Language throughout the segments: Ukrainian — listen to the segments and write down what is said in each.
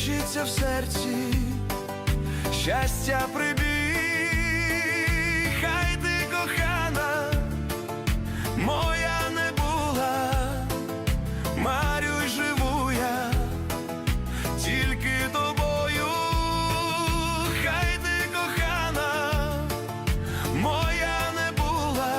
мерщиться в серці, щастя прибіг, хай ти кохана, моя не була, марю живу я, тільки тобою, хай ти кохана, моя не була.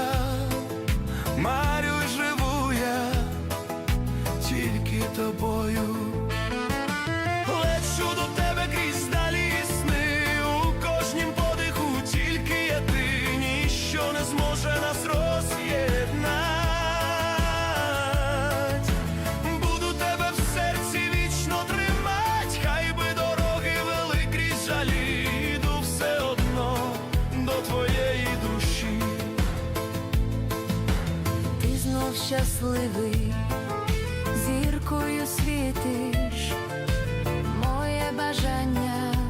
щасливий, зіркою світиш, моє бажання.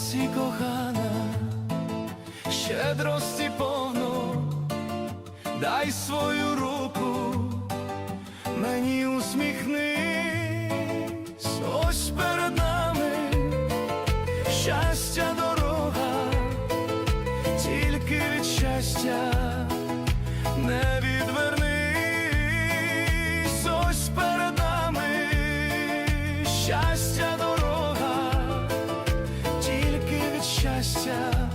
Венеці кохана, щедрості повну, дай свою руку, мені усміхни ось перед нами щастя дорога, тільки від щастя. szczęścia